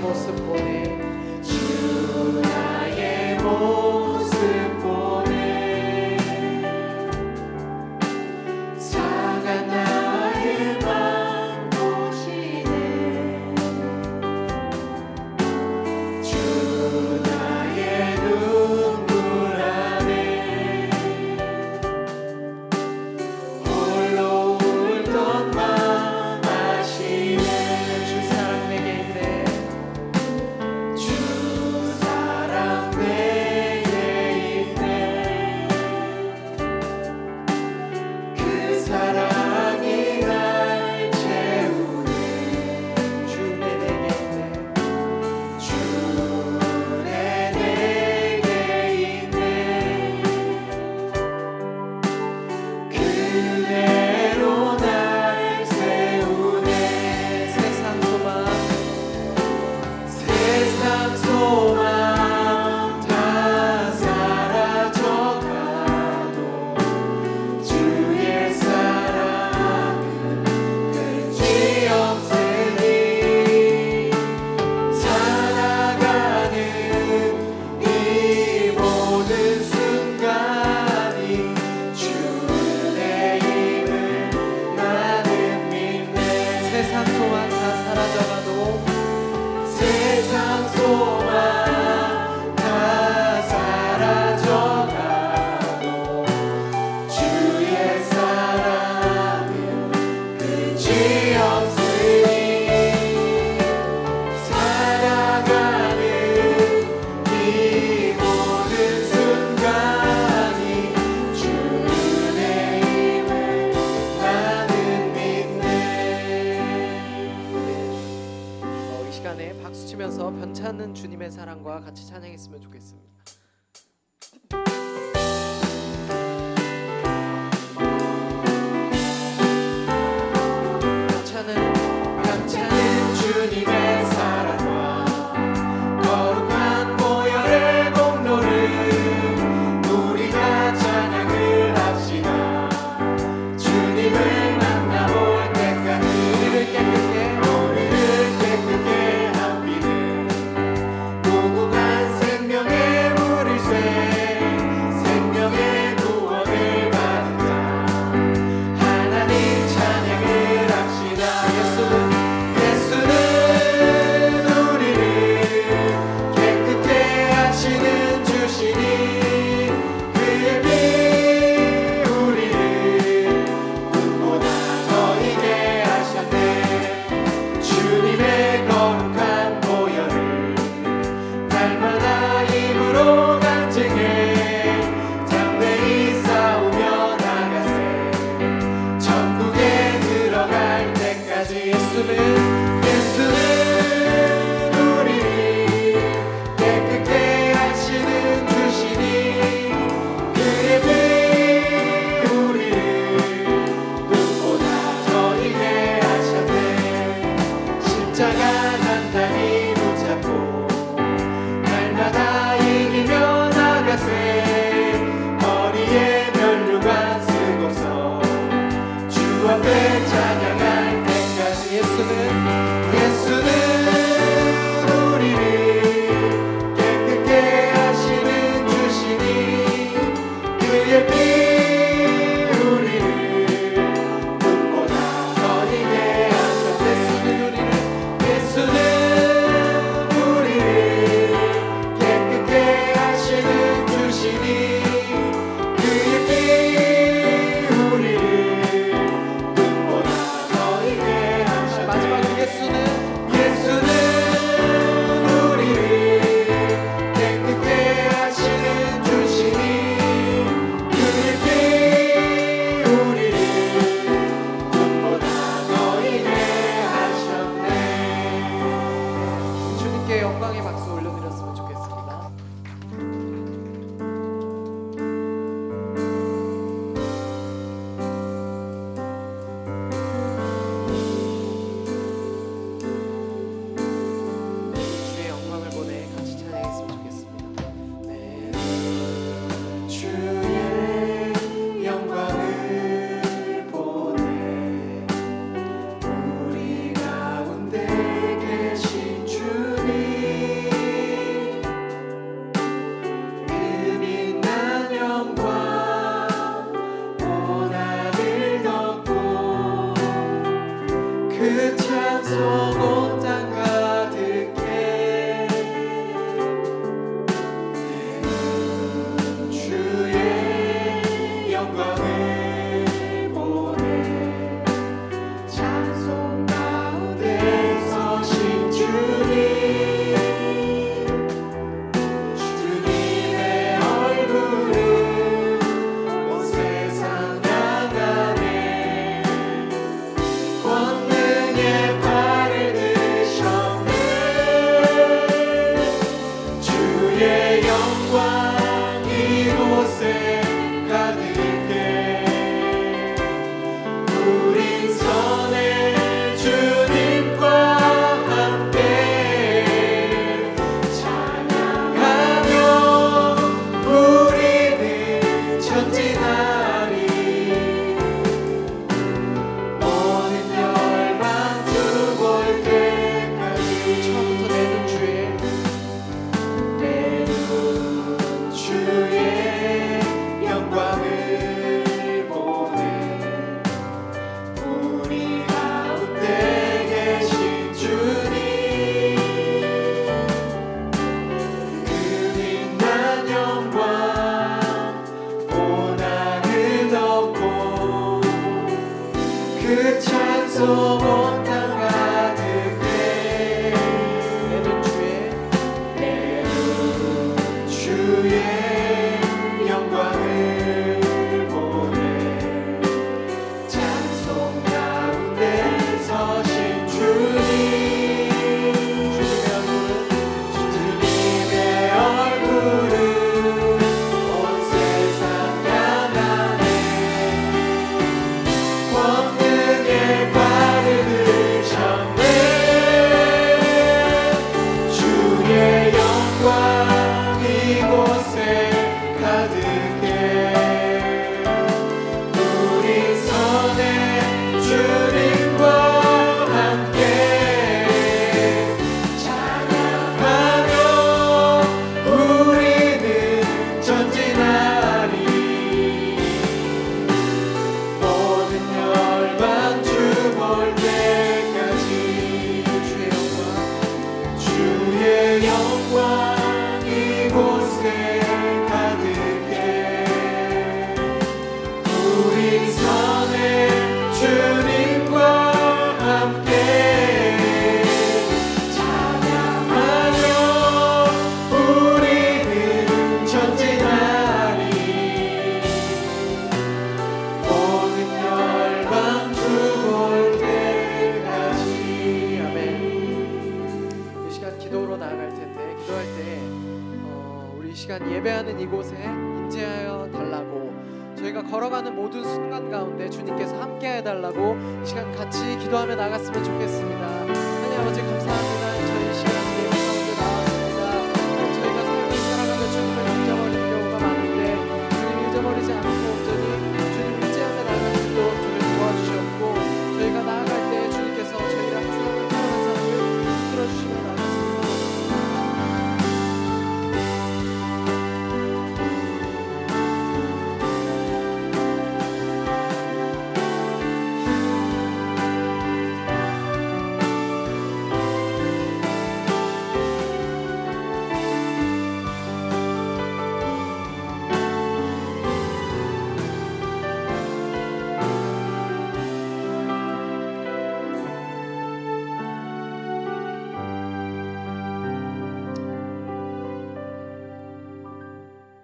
vosso poder. 소원 다 사라져가도 세상 소원 같이 찬양했으면 좋겠습니다. 这边。 있는 이곳에 임재하여 달라고 저희가 걸어가는 모든 순간 가운데 주님께서 함께 해달라고 시간 같이 기도하며 나갔으면 좋겠습니다.